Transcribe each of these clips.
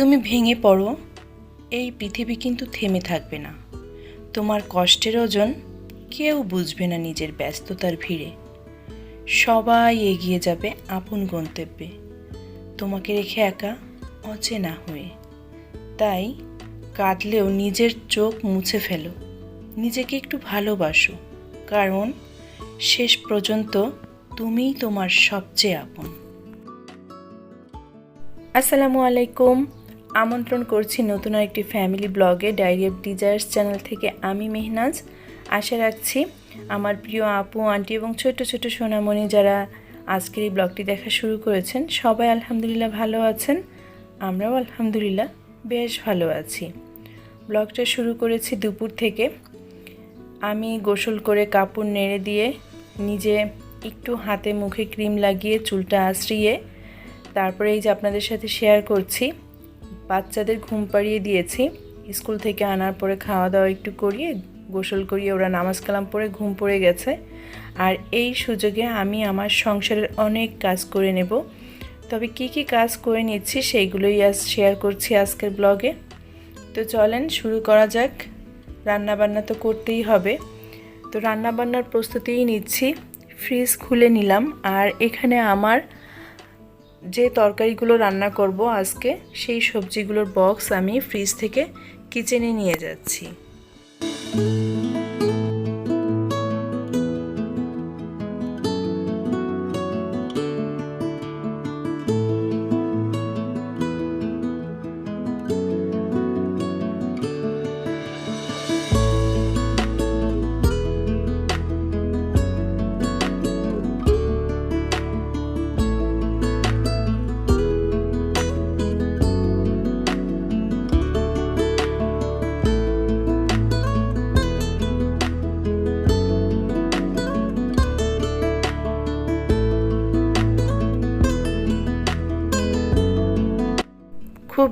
তুমি ভেঙে পড়ো, এই পৃথিবী কিন্তু থেমে থাকবে না। তোমার কষ্টের ওজন কেউ বুঝবে না নিজের ব্যস্ততার ভিড়ে। সবাই এগিয়ে যাবে আপন গন্তব্যে। তোমাকে রেখে একা, অচেনা হয়ে। তাই কাঁদলেও নিজের চোখ মুছে ফেলো। নিজেকে একটু ভালোবাসো, কারণ শেষ পর্যন্ত তুমিই তোমার সবচেয়ে আপন। আসসালামু আলাইকুম। আমন্ত্রণ করছি নতুন একটি ফ্যামিলি ব্লগে ডায়েরি অফ ডিজায়ার্স চ্যানেল থেকে আমি মেহনাজ। আশা রাখছি আমার প্রিয় আপু, আন্টি এবং ছোট ছোট সোনামণি যারা আজকের এই ব্লগটি দেখা শুরু করেছেন, সবাই আলহামদুলিল্লাহ ভালো আছেন। আমরাও আলহামদুলিল্লাহ বেশ ভালো আছি। ব্লগটা শুরু করেছি দুপুর থেকে। আমি গোসল করে কাপড় নেড়ে দিয়ে নিজে একটু হাতে মুখে ক্রিম লাগিয়ে, চুলটা আশ্রিয়ে তারপরে এই যে আপনাদের সাথে শেয়ার করছি বাচ্চাদের ঘুম পাড়িয়ে দিয়েছি। স্কুল থেকে আনার পরে খাওয়া দাওয়া একটু করিয়ে গোসল করিয়ে ওরা নামাজ কালাম পরে ঘুম পড়ে গেছে। আর এই সুযোগে আমি আমার সংসারের অনেক কাজ করে নেব। তবে কি কি কাজ করে নিচ্ছি সেইগুলোই আজ শেয়ার করছি আজকের ব্লগে তো চলেন শুরু করা যাক। রান্না বান্না তো করতেই হবে। তো রান্না বান্নার প্রস্তুতিই নিচ্ছি। ফ্রিজ খুলে নিলাম। আর এখানে আমার যে তরকারিগুলো রান্না করব আজকে সেই সবজিগুলোর বক্স আমি ফ্রিজ থেকে কিচেনে নিয়ে যাচ্ছি।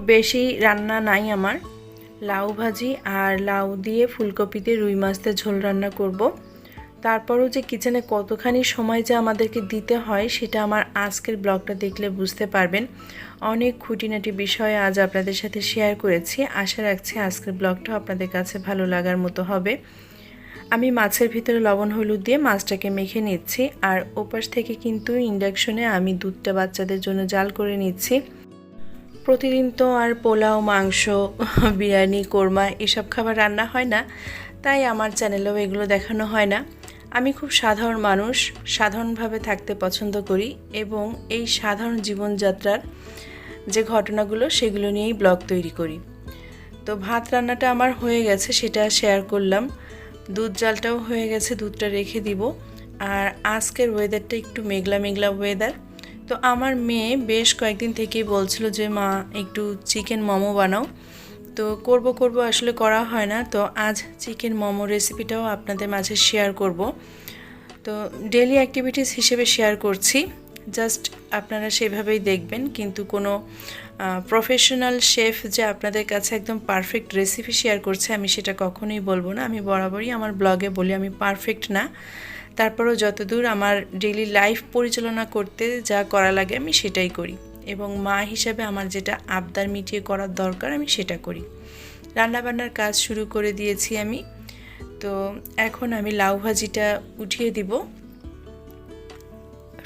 বেশি রান্না নাই আমার। লাউ ভাজি আর লাউ দিয়ে ফুলকপিতে রুই মাছতে ঝোল রান্না করব। তারপরও যে কিচেনে কতখানি সময় যে আমাদেরকে দিতে হয়, সেটা আমার আজকের ব্লগটা দেখলে বুঝতে পারবেন। অনেক খুঁটিনাটি বিষয় আজ আপনাদের সাথে শেয়ার করেছি। আশা রাখছি আজকের ব্লগটা আপনাদের কাছে ভালো লাগার মতো হবে। আমি মাছের ভিতরে লবণ হলুদ দিয়ে মাছটাকে মেখে নিচ্ছি। আর ওপাশ থেকে কিন্তু ইন্ডাকশনে আমি দুধটা বাচ্চাদের জন্য জাল করে নিচ্ছি। প্রতিদিন তো আর পোলাও, মাংস, বিরিয়ানি, কোরমা এসব খাবার রান্না হয় না। তাই আমার চ্যানেলেও এগুলো দেখানো হয় না। আমি খুব সাধারণ মানুষ, সাধারণভাবে থাকতে পছন্দ করি এবং এই সাধারণ জীবনযাত্রার যে ঘটনাগুলো সেগুলো নিয়েই ব্লগ তৈরি করি। তো ভাত রান্নাটা আমার হয়ে গেছে, সেটা শেয়ার করলাম। দুধ জালটাও হয়ে গেছে, দুধটা রেখে দিব। আর আজকের ওয়েদারটা একটু মেঘলা মেঘলা ওয়েদার তো আমার মেয়ে বেশ কয়েকদিন থেকেই বলছিল যে, মা, একটু চিকেন মোমো বানাও। তো করব করব আসলে করা হয় না। তো আজ চিকেন মোমো রেসিপিটাও আপনাদের মাঝে শেয়ার করব। তো ডেলি অ্যাক্টিভিটিস হিসেবে শেয়ার করছি। জাস্ট আপনারা সেভাবেই দেখবেন। কিন্তু কোনো প্রফেশনাল শেফ যে আপনাদের কাছে একদম পারফেক্ট রেসিপি শেয়ার করছে, আমি সেটা কখনোই বলব না। আমি বরাবরই আমার ব্লগে বলি, আমি পারফেক্ট না। তারপরেও যতদূর আমার ডেইলি লাইফ পরিচালনা করতে যা করা লাগে আমি সেটাই করি। এবং মা হিসাবে আমার যেটা আবদার মিটিয়ে করার দরকার আমি সেটা করি। রান্নাবান্নার কাজ শুরু করে দিয়েছি আমি। তো এখন আমি লাউ ভাজিটা উঠিয়ে দিব।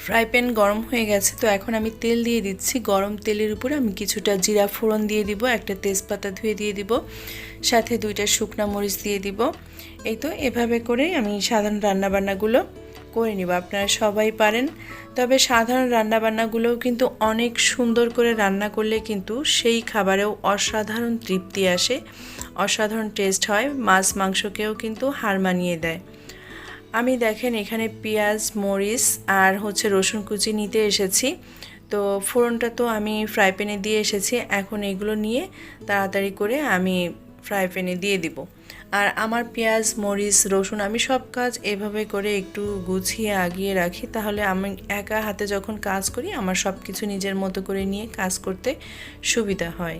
ফ্রাই প্যান গরম হয়ে গেছে, তো এখন আমি তেল দিয়ে দিচ্ছি। গরম তেলের উপরে আমি কিছুটা জিরা ফোড়ন দিয়ে দিব, একটা তেজপাতা ধুয়ে দিয়ে দিব, সাথে দুইটা শুকনা মরিচ দিয়ে দিব। এই তো এভাবে করে আমি সাধারণ রান্নাবান্নাগুলো করে নিব, আপনারা সবাই পারেন। তবে সাধারণ রান্নাবান্নাগুলোও কিন্তু অনেক সুন্দর করে রান্না করলে কিন্তু সেই খাবারেও অসাধারণ তৃপ্তি আসে, অসাধারণ টেস্ট হয়, মাছ মাংসকেও কিন্তু হার মানিয়ে দেয়। আমি দেখেন এখানে পেঁয়াজ, মরিচ আর হচ্ছে রসুন কুচি নিতে এসেছি। তো ফোড়নটা তো আমি ফ্রাই প্যানে দিয়ে এসেছি। এখন এগুলো নিয়ে তাড়াতাড়ি করে আমি ফ্রাই প্যানে দিয়ে দিব। আর আমার পেঁয়াজ, মরিচ, রসুন আমি সব কাজ এভাবে করে একটু গুছিয়ে আগিয়ে রাখি। তাহলে আমি একা হাতে যখন কাজ করি, আমার সব কিছু নিজের মতো করে নিয়ে কাজ করতে সুবিধা হয়।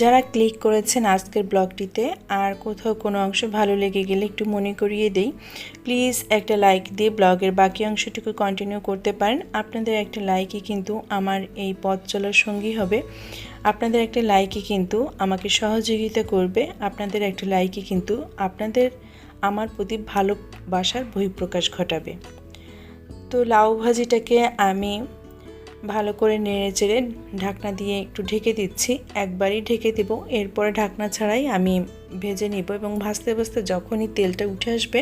যারা ক্লিক করেছেন আজকের ব্লগটিতে আর কোথাও কোনো অংশ ভালো লেগে গেলে একটু মনে করিয়ে দেই প্লিজ একটা লাইক দিয়ে ব্লগের বাকি অংশটুকু কন্টিনিউ করতে পারেন। আপনাদের একটা লাইকই কিন্তু আমার এই পথ চলার সঙ্গী হবে। আপনাদের একটা লাইকই কিন্তু আমাকে সহযোগিতা করবে। আপনাদের একটা লাইকই কিন্তু আপনাদের আমার প্রতি ভালোবাসার বহিঃপ্রকাশ ঘটাবে। তো লাউ ভাজিটাকে আমি ভালো করে নেড়ে চেড়ে ঢাকনা দিয়ে একটু ঢেকে দিচ্ছি। একবারই ঢেকে দেব। এরপরে ঢাকনা ছাড়াই আমি ভেজে নিব এবং ভাজতে ভাজতে যখনই তেলটা উঠে আসবে,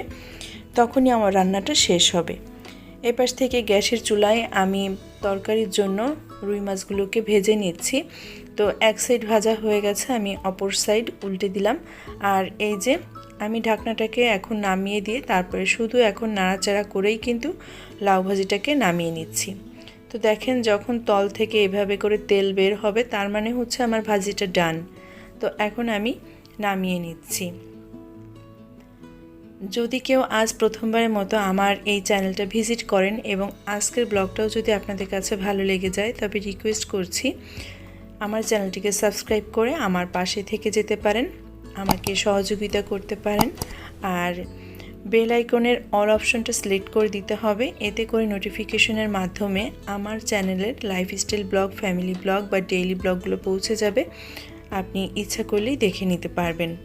তখনই আমার রান্নাটা শেষ হবে। এপাশ থেকে গ্যাসের চুলায় আমি তরকারির জন্য রুই মাছগুলোকে ভেজে নিচ্ছি। তো এক সাইড ভাজা হয়ে গেছে, আমি অপর সাইড উল্টে দিলাম। আর এই যে আমি ঢাকনাটাকে এখন নামিয়ে দিয়ে, তারপরে শুধু এখন নাড়াচাড়া করেই কিন্তু লাউ ভাজিটাকে নামিয়ে নিচ্ছি। তো দেখেন যখন তল থেকে এভাবে করে তেল বের হবে, তার মানে হচ্ছে আমার ভাজিটা ডান। তো এখন আমি নামিয়ে নিচ্ছি। যদি কেউ আজ প্রথমবারের মতো আমার এই চ্যানেলটা ভিজিট করেন এবং আজকের ব্লগটাও যদি আপনাদের কাছে ভালো লেগে যায়, তবে রিকোয়েস্ট করছি আমার চ্যানেলটিকে সাবস্ক্রাইব করে আমার পাশে থেকে যেতে পারেন, আমাকে সহযোগিতা করতে পারেন। আর বেল আইকনের অল অপশনটা সিলেক্ট করে দিতে হবে। এতে করে নোটিফিকেশনের মাধ্যমে আমার চ্যানেলের লাইফস্টাইল ব্লগ, ফ্যামিলি ব্লগ বা ডেইলি ব্লগগুলো পৌঁছে যাবে। আপনি ইচ্ছা করলেই দেখে নিতে পারবেন।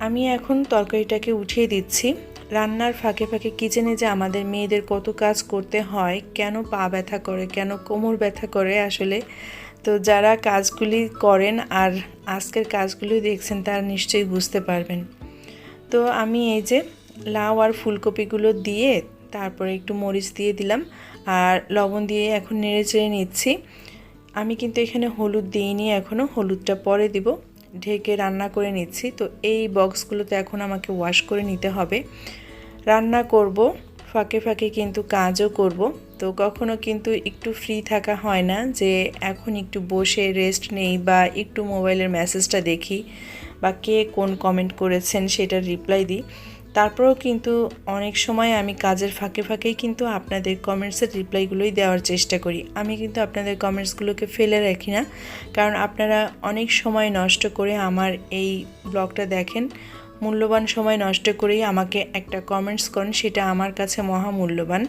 আমি এখন তরকারিটাকে উঠিয়ে দিচ্ছি। রান্নার ফাঁকে ফাঁকে কিচেনে যে আমাদের মেয়েদের কত কাজ করতে হয়, কেন পা ব্যথা করে, কেন কোমর ব্যথা করে আসলে। তো যারা কাজগুলি করেন আর আজকের কাজগুলি দেখছেন তারা নিশ্চয়ই বুঝতে পারবেন। তো আমি এই যে লাউ আর ফুলকপিগুলো দিয়ে তারপরে একটু মরিচ দিয়ে দিলাম আর লবণ দিয়ে এখন নেড়ে চেড়ে নিচ্ছি। আমি কিন্তু এখানে হলুদ দিইনি, এখনও হলুদটা পরে দিব। ঢেকে রান্না করে নিচ্ছি। তো এই বক্সগুলোতে এখন আমাকে ওয়াশ করে নিতে হবে। রান্না করব, ফাঁকে ফাঁকে কিন্তু কাজও করব। তো কখনো কিন্তু একটু ফ্রি থাকা হয় না যে এখন একটু বসে রেস্ট নেই বা একটু মোবাইলের মেসেজটা দেখি। বা কে কোন কমেন্ট করেছেন সেটার রিপ্লাই দিই। তারপরেও কিন্তু অনেক সময় আমি কাজের ফাঁকে ফাঁকেই কিন্তু আপনাদের কমেন্টসের রিপ্লাইগুলোই দেওয়ার চেষ্টা করি। আমি কিন্তু আপনাদের কমেন্টসগুলোকে ফেলে রাখি না। কারণ আপনারা অনেক সময় নষ্ট করে আমার এই ব্লগটা দেখেন। মূল্যবান সময় নষ্ট করেই আমাকে একটা কমেন্টস করেন, সেটা আমার কাছে মহামূল্যবান।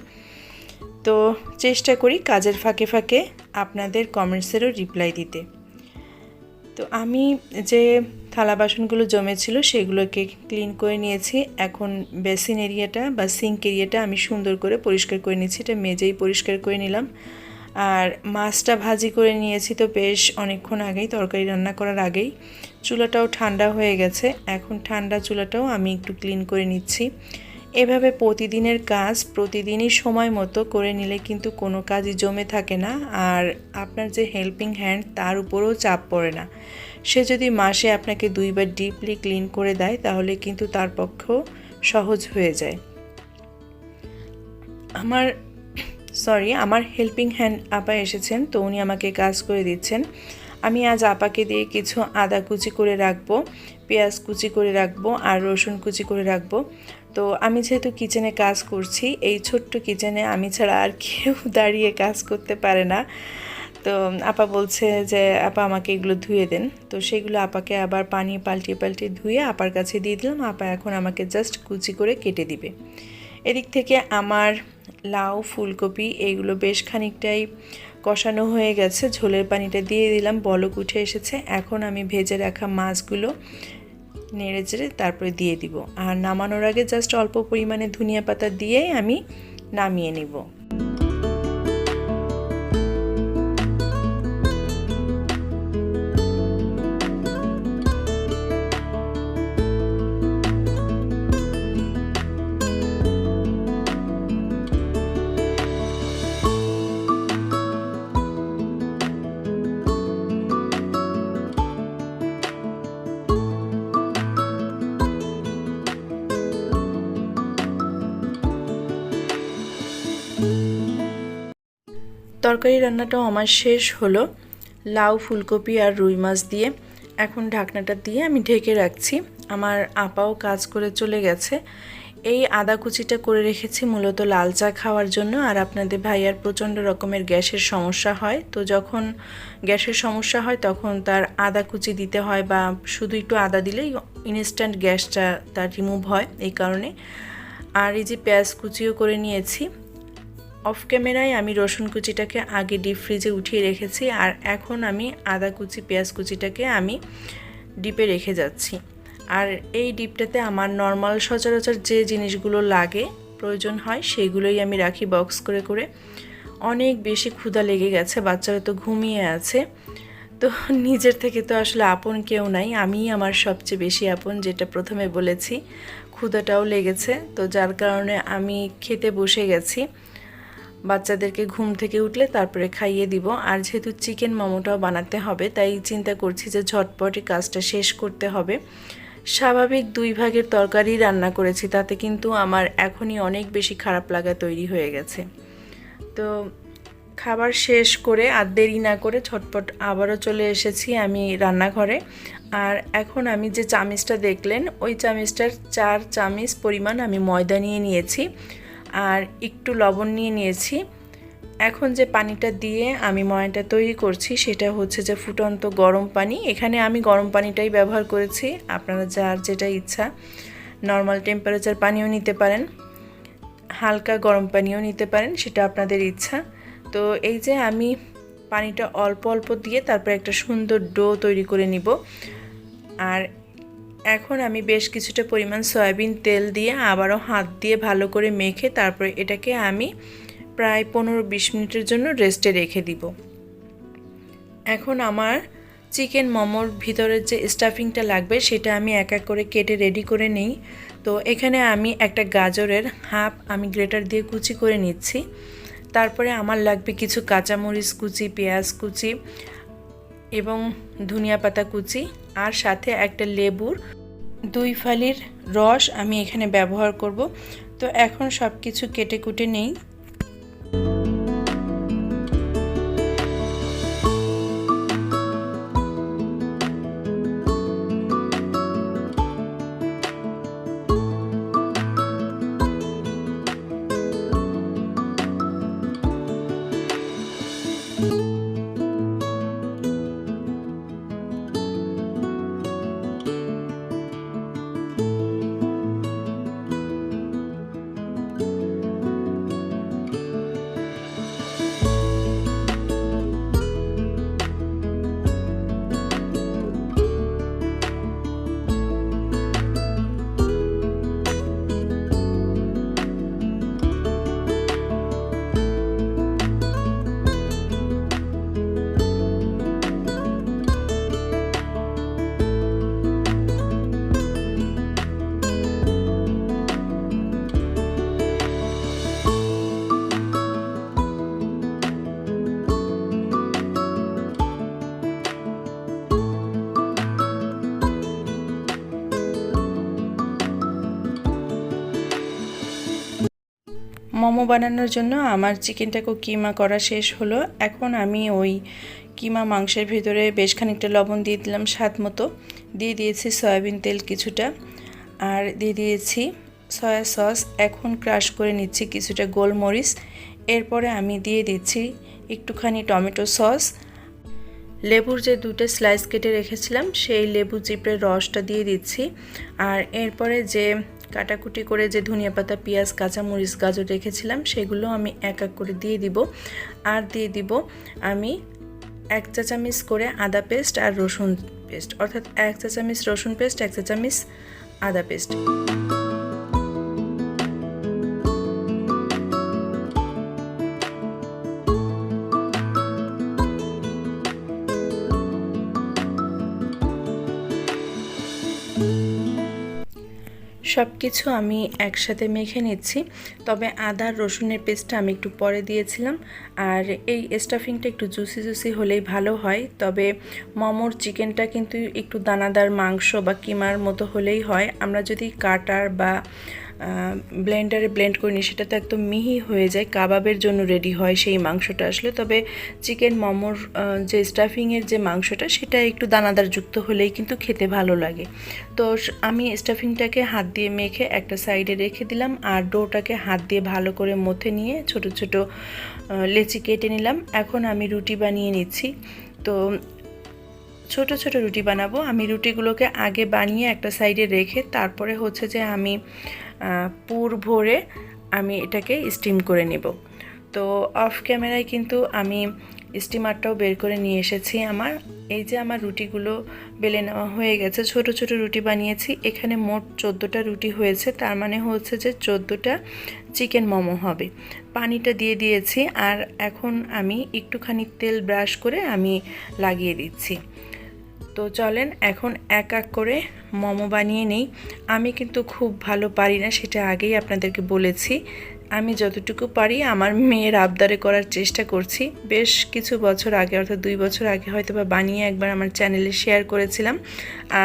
তো চেষ্টা করি কাজের ফাঁকে ফাঁকে আপনাদের কমেন্টসেরও রিপ্লাই দিতে। তো আমি যে থালা বাসনগুলো জমেছিল, সেগুলোকে ক্লিন করে নিয়েছি। এখন বেসিন এরিয়াটা বা সিঙ্ক এরিয়াটা আমি সুন্দর করে পরিষ্কার করে নিয়েছি, এটা মেজেই পরিষ্কার করে নিলাম। আর মাছটা ভাজি করে নিয়েছি তো বেশ অনেকক্ষণ আগেই, তরকারি রান্না করার আগেই। চুলাটাও ঠান্ডা হয়ে গেছে, এখন ঠান্ডা চুলাটাও আমি একটু ক্লিন করে নিচ্ছি। এভাবে প্রতিদিনের কাজ, প্রতিদিনই সময় মতো করে নিলে কিন্তু কোনো কাজই জমে থাকে না। আর আপনার যে হেল্পিং হ্যান্ড তার উপরেও চাপ পড়ে না। সে যদি মাসে আপনাকে দুইবার ডিপলি ক্লিন করে দেয়, তাহলে কিন্তু তার পক্ষেও সহজ হয়ে যায়। আমার সরি আমার হেল্পিং হ্যান্ড আপা এসেছেন, তো উনি আমাকে কাজ করে দিচ্ছেন। আমি আজ আপাকে দিয়ে কিছু আদা কুচি করে রাখব, পেঁয়াজ কুচি করে রাখব আর রসুন কুচি করে রাখব। তো আমি যেহেতু কিচেনে কাজ করছি, এই ছোট্ট কিচেনে আমি ছাড়া আর কেউ দাঁড়িয়ে কাজ করতে পারে না। তো আপা বলছে যে, আপা আমাকে এগুলো ধুয়ে দেন। তো সেগুলো আপাকে আবার পানি পাল্টিয়ে পাল্টিয়ে ধুয়ে আপার কাছে দিয়ে দিলাম। আপা এখন আমাকে জাস্ট কুচি করে কেটে দিবে। এদিক থেকে আমার লাউ, ফুলকপি এইগুলো বেশ খানিকটাই কষানো হয়ে গেছে। ঝোলের পানিটা দিয়ে দিলাম, বলক উঠে এসেছে। এখন আমি ভেজে রাখা মাছগুলো নেড়ে চেড়ে তারপরে দিয়ে দিব। আর নামানোর আগে জাস্ট অল্প পরিমাণে ধনিয়া পাতা দিয়েই আমি নামিয়ে নিব। তরকারি রান্নাটাও আমার শেষ হলো। লাউ, ফুলকপি আর রুই মাছ দিয়ে এখন ঢাকনাটা দিয়ে আমি ঢেকে রাখছি। আমার আপাও কাজ করে চলে গেছে। এই আদা কুচিটা করে রেখেছি মূলত লাল চা খাওয়ার জন্য। আর আপনাদের ভাইয়ার প্রচণ্ড রকমের গ্যাসের সমস্যা হয়। তো যখন গ্যাসের সমস্যা হয় তখন তার আদা কুচি দিতে হয় বা শুধু একটু আদা দিলেই ইনস্ট্যান্ট গ্যাসটা তার রিমুভ হয় এই কারণে। আর এই যে পেঁয়াজ কুচিও করে নিয়েছি। অফ ক্যামেরায় আমি রসুন কুচিটাকে আগে ডিপ ফ্রিজে উঠিয়ে রেখেছি, আর এখন আমি আদা কুচি, পেঁয়াজ কুচিটাকে আমি ডিপে রেখে যাচ্ছি। আর এই ডিপটাতে আমার নর্মাল সচরাচর যে জিনিসগুলো লাগে, প্রয়োজন হয়, সেগুলোই আমি রাখি বক্স করে করে। অনেক বেশি ক্ষুধা লেগে গেছে, বাচ্চারা তো ঘুমিয়ে আছে। তো নিজের থেকে তো আসলে আপন কেউ নাই, আমিই আমার সবচেয়ে বেশি আপন, যেটা প্রথমে বলেছি, ক্ষুধাটাও লেগেছে। তো যার কারণে আমি খেতে বসে গেছি। বাচ্চাদেরকে ঘুম থেকে উঠলে তারপরে খাইয়ে দিব। আর যেহেতু চিকেন মোমোটাও বানাতে হবে, তাই চিন্তা করছি যে ঝটপটে কাজটা শেষ করতে হবে। স্বাভাবিক দুই ভাগের তরকারি রান্না করেছি, তাতে কিন্তু আমার এখনই অনেক বেশি খারাপ লাগা তৈরি হয়ে গেছে। তো খাবার শেষ করে আর দেরি না করে ছটপট আবারও চলে এসেছি আমি রান্নাঘরে। আর এখন আমি যে চামিচটা দেখলেন, ওই চামিচটার চার চামিচ পরিমাণ আমি ময়দা নিয়ে নিয়েছি। আর একটু লবণ নিয়ে নিয়েছি। এখন যে পানিটা দিয়ে আমি ময়নটা তৈরি করছি, সেটা হচ্ছে যে ফুটন্ত গরম পানি। এখানে আমি গরম পানিটাই ব্যবহার করেছি। আপনারা যার যেটা ইচ্ছা নর্মাল টেম্পারেচার পানিও নিতে পারেন, হালকা গরম পানিও নিতে পারেন, সেটা আপনাদের ইচ্ছা। তো এই যে আমি পানিটা অল্প অল্প দিয়ে তারপর একটা সুন্দর ডো তৈরি করে নিব। আর এখন আমি বেশ কিছুটা পরিমাণ সয়াবিন তেল দিয়ে আবারও হাত দিয়ে ভালো করে মেখে তারপরে এটাকে আমি প্রায় পনেরো বিশ মিনিটের জন্য রেস্টে রেখে দিব। এখন আমার চিকেন মোমোর ভিতরের যে স্টাফিংটা লাগবে সেটা আমি এক এক করে কেটে রেডি করে নিই। তো এখানে আমি একটা গাজরের হাফ আমি গ্রেটার দিয়ে কুচি করে নিচ্ছি। তারপরে আমার লাগবে কিছু কাঁচামরিচ কুচি, পেঁয়াজ কুচি এবং ধনিয়া পাতা কুচি আর সাথে একটা লেবুর দুই ফালির রস আমি এখানে ব্যবহার করব। তো এখন সব কিছু কেটে কুটে নেই। মোমো বানানোর জন্য আমার চিকেনটাকে কিমা করা শেষ হলো। এখন আমি ওই কিমা মাংসের ভিতরে বেশ খানিকটা লবণ দিয়ে দিলাম স্বাদ মতো। দিয়ে দিয়েছি সয়াবিন তেল কিছুটা আর দিয়ে দিয়েছি সয়া সস। এখন ক্রাশ করে নিচ্ছি কিছুটা গোলমরিচ। এরপরে আমি দিয়ে দিচ্ছি একটুখানি টমেটো সস। লেবুর যে দুটো স্লাইস কেটে রেখেছিলাম, সেই লেবু চিপড়ের রসটা দিয়ে দিচ্ছি। আর এরপরে যে কাটাকুটি করে যে ধনিয়া পাতা, পেঁয়াজ, কাঁচামরিচ, গাজর রেখেছিলাম, সেগুলো আমি এক এক করে দিয়ে দিব। আর দিয়ে দিব আমি এক চা চামিচ করে আদা পেস্ট আর রসুন পেস্ট। অর্থাৎ এক চা চামিচ রসুন পেস্ট, এক চা চামিচ আদা পেস্ট। সব কিছু আমি একসাথে মেখে নিচ্ছি। তবে আদা, রসুনের পেস্টটা আমি একটু পরে দিয়েছিলাম। আর এই স্টাফিংটা একটু জুসি জুসি হলেই ভালো হয়। তবে মোমোর চিকেনটা কিন্তু একটু দানাদার মাংস বা কিমার মতো হলেই হয়। আমরা যদি কাটার বা ব্লেন্ডারে ব্লেন্ড করে নিই সেটা তো একদম মিহি হয়ে যায়, কাবাবের জন্য রেডি হয় সেই মাংসটা আসলে। তবে চিকেন মোমোর যে স্টাফিংয়ের যে মাংসটা, সেটা একটু দানাদার যুক্ত হলেই কিন্তু খেতে ভালো লাগে। তো আমি স্টাফিংটাকে হাত দিয়ে মেখে একটা সাইডে রেখে দিলাম আর ডোটাকে হাত দিয়ে ভালো করে মথে নিয়ে ছোট ছোট লেচি কেটে নিলাম। এখন আমি রুটি বানিয়ে নিচ্ছি। তো ছোট ছোট রুটি বানাবো। আমি রুটিগুলোকে আগে বানিয়ে একটা সাইডে রেখে তারপরে হচ্ছে যে আমি পুর ভরে আমি এটাকে স্টিম করে নেব। তো অফ ক্যামেরায় কিন্তু আমি স্টিমারটাও বের করে নিয়ে এসেছি আমার। এই যে আমার রুটিগুলো বেলে নেওয়া হয়ে গেছে, ছোট ছোট রুটি বানিয়েছি। এখানে মোট চোদ্দোটা রুটি হয়েছে, তার মানে হচ্ছে যে চোদ্দোটা চিকেন মোমো হবে। পানিটা দিয়ে দিয়েছি আর এখন আমি একটুখানি তেল ব্রাশ করে আমি লাগিয়ে দিচ্ছি। তো চলেন এখন এক এক করে মোমো বানিয়ে নেই। আমি কিন্তু খুব ভালো পারি না, সেটা আগেই আপনাদেরকে বলেছি। আমি যতটুকু পারি আমার মেয়ের আবদারে করার চেষ্টা করছি। বেশ কিছু বছর আগে, অর্থাৎ দুই বছর আগে হয়তো বা বানিয়ে একবার আমার চ্যানেলে শেয়ার করেছিলাম।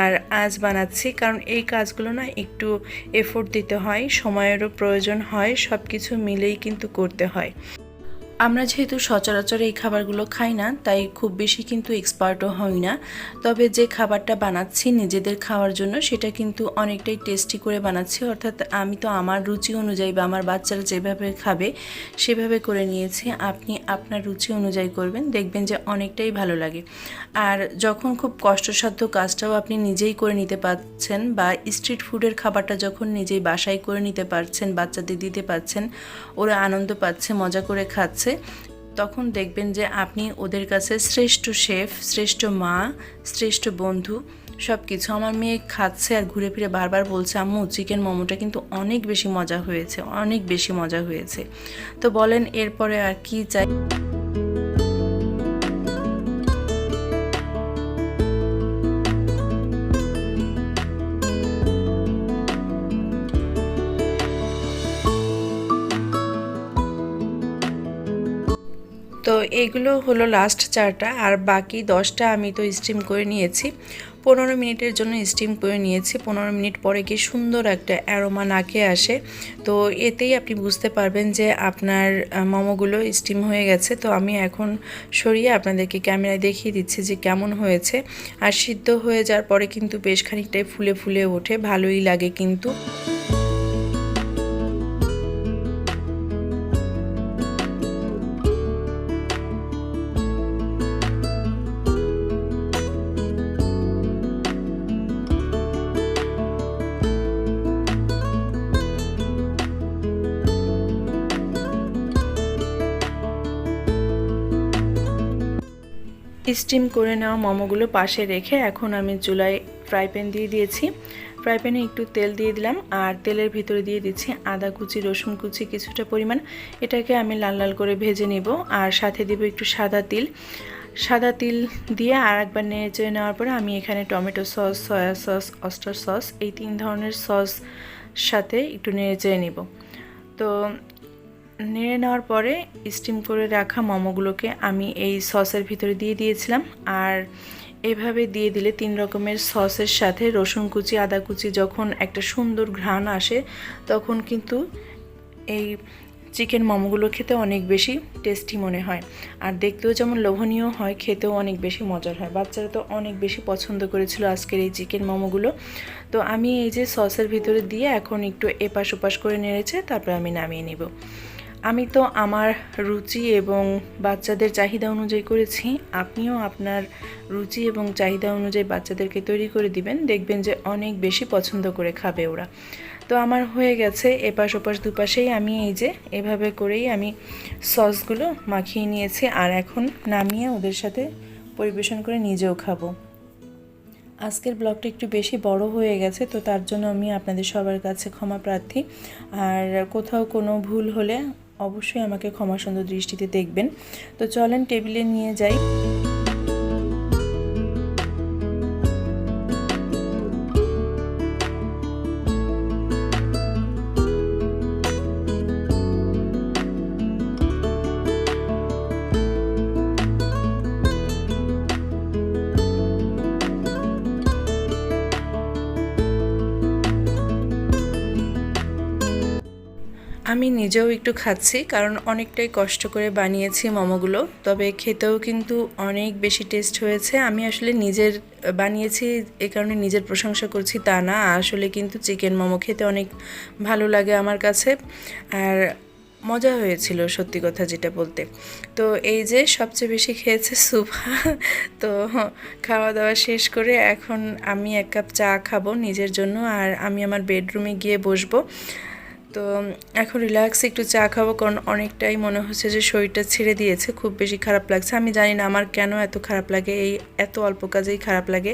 আর আজ বানাচ্ছি, কারণ এই কাজগুলো না একটু এফোর্ট দিতে হয়, সময়েরও প্রয়োজন হয় সব কিছু মিলেই কিন্তু করতে হয়। আমরা যেহেতু সচরাচর এই খাবারগুলো খাই না, তাই খুব বেশি কিন্তু এক্সপার্টও হই না। তবে যে খাবারটা বানাচ্ছি নিজেদের খাওয়ার জন্য, সেটা কিন্তু অনেকটাই টেস্টি করে বানাচ্ছি। অর্থাৎ আমি তো আমার রুচি অনুযায়ী বা আমার বাচ্চারা যেভাবে খাবে, সেভাবে করে নিয়েছি। আপনি আপনার রুচি অনুযায়ী করবেন, দেখবেন যে অনেকটাই ভালো লাগে। আর যখন খুব কষ্টসাধ্য কাজটাও আপনি নিজেই করে নিতে পারছেন বা স্ট্রিট ফুডের খাবারটা যখন নিজেই বাসায় করে নিতে পারছেন, বাচ্চাদের দিতে পারছেন, ওরা আনন্দ পাচ্ছে, মজা করে খাচ্ছে তখন দেখবেন যে আপনি ওদের কাছে শ্রেষ্ঠ শেফ, শ্রেষ্ঠ মা, শ্রেষ্ঠ বন্ধু সব কিছু আমার মেয়ে খাচ্ছে আর ঘুরে ফিরে বারবার বলছে, আম্মু, চিকেন মোমোটা কিন্তু অনেক বেশি মজা হয়েছে, অনেক বেশি মজা হয়েছে। তো বলেন, এরপরে আর কি চাই? তো এইগুলো হলো লাস্ট চারটা, আর বাকি দশটা আমি তো স্টিম করে নিয়েছি। পনেরো মিনিটের জন্য স্টিম করে নিয়েছি। পনেরো মিনিট পরে কি সুন্দর একটা অ্যারোমা নাকে আসে। তো এতেই আপনি বুঝতে পারবেন যে আপনার মোমোগুলো স্টিম হয়ে গেছে। তো আমি এখন সরিয়ে আপনাদেরকে ক্যামেরায় দেখিয়ে দিচ্ছি যে কেমন হয়েছে। আর সিদ্ধ হয়ে যাওয়ার পরে কিন্তু বেশ খানিকটাই ফুলে ফুলে ওঠে। ভালোই লাগে কিন্তু। স্টিম করে নেওয়া মোমোগুলো পাশে রেখে এখন আমি চুলায় ফ্রাই প্যান দিয়ে দিয়েছি। ফ্রাই প্যানে একটু তেল দিয়ে দিলাম আর তেলের ভিতরে দিয়ে দিচ্ছি আদা কুচি, রসুন কুচি কিছুটা পরিমাণ। এটাকে আমি লাল লাল করে ভেজে নেব আর সাথে দেবো একটু সাদা তিল। সাদা তিল দিয়ে আর একবার নেড়ে নেওয়ার পরে আমি এখানে tomato sauce, soya sauce, oyster sauce এই তিন ধরনের সস সাথে একটু নেড়ে চেড়ে নেব। তো নেড়ে নেওয়ার পরে স্টিম করে রাখা মোমোগুলোকে আমি এই সসের ভিতরে দিয়ে দিয়েছিলাম। আর এভাবে দিয়ে দিলে তিন রকমের সসের সাথে রসুন কুচি, আদা কুচি যখন একটা সুন্দর ঘ্রাণ আসে, তখন কিন্তু এই চিকেন মোমোগুলো খেতে অনেক বেশি টেস্টি মনে হয়। আর দেখতেও যেমন লোভনীয় হয়, খেতেও অনেক বেশি মজার হয়। বাচ্চারা তো অনেক বেশি পছন্দ করেছিল আজকের এই চিকেন মোমোগুলো। তো আমি এই যে সসের ভিতরে দিয়ে এখন একটু এপাশ ওপাশ করে নেড়েছে তারপর আমি নামিয়ে নিব। আমি তো আমার রুচি এবং বাচ্চাদের চাহিদা অনুযায়ী করেছি। আপনিও আপনার রুচি এবং চাহিদা অনুযায়ী বাচ্চাদেরকে তৈরি করে দিবেন। দেখবেন যে অনেক বেশি পছন্দ করে খাবে ওরা। তো আমার হয়ে গেছে, এপাশ ওপাশ দুপাশেই আমি এই যে এভাবে করেই আমি সসগুলো মাখিয়ে নিয়েছি আর এখন নামিয়ে ওদের সাথে পরিবেশন করে নিজেও খাব। আজকের ব্লগটা একটু বেশি বড় হয়ে গেছে, তো তার জন্য আমি আপনাদের সবার কাছে ক্ষমা প্রার্থী। আর কোথাও কোনো ভুল হলে অবশ্যই আমাকে ক্ষমা সুন্দর দৃষ্টিতে দেখবেন। তো চলেন টেবিলে নিয়ে যাই। নিজেও একটু খাচ্ছি, কারণ অনেকটাই কষ্ট করে বানিয়েছি মোমোগুলো। তবে খেতেও কিন্তু অনেক বেশি টেস্ট হয়েছে। আমি আসলে নিজের বানিয়েছি, এ কারণে নিজের প্রশংসা করছি তা না। আসলে কিন্তু চিকেন মোমো খেতে অনেক ভালো লাগে আমার কাছে। আর মজা হয়েছিল সত্যি কথা যেটা বলতে। তো এই যে সবচেয়ে বেশি খেয়েছে সুভা, তো খাওয়া দাওয়া শেষ করে এখন আমি এক কাপ চা খাব নিজের জন্য। আর আমি আমার বেডরুমে গিয়ে বসবো। তো এখন রিল্যাক্স একটু চা খাব, কারণ অনেকটাই মনে হচ্ছে যে শরীরটা ছেড়ে দিয়েছে, খুব বেশি খারাপ লাগছে। আমি জানি না আমার কেন এত খারাপ লাগে, এই এত অল্প কাজেই খারাপ লাগে।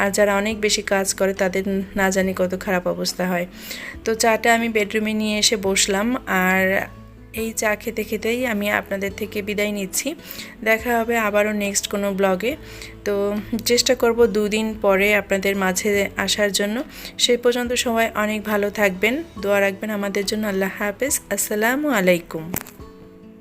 আর যারা অনেক বেশি কাজ করে, তাদের না জানি কত খারাপ অবস্থা হয়। তো চাটা আমি বেডরুমে নিয়ে এসে বসলাম, আর এই চা খেতে খেতেই আমি আপনাদের থেকে বিদায় নিচ্ছি। দেখা হবে আবারও নেক্সট কোনো ব্লগে তো চেষ্টা করব দুদিন পরে আপনাদের মাঝে আসার জন্য। সেই পর্যন্ত সবাই অনেক ভালো থাকবেন। দোয়া রাখবেন আমাদের জন্য। আল্লাহ হাফেজ। আসসালামু আলাইকুম।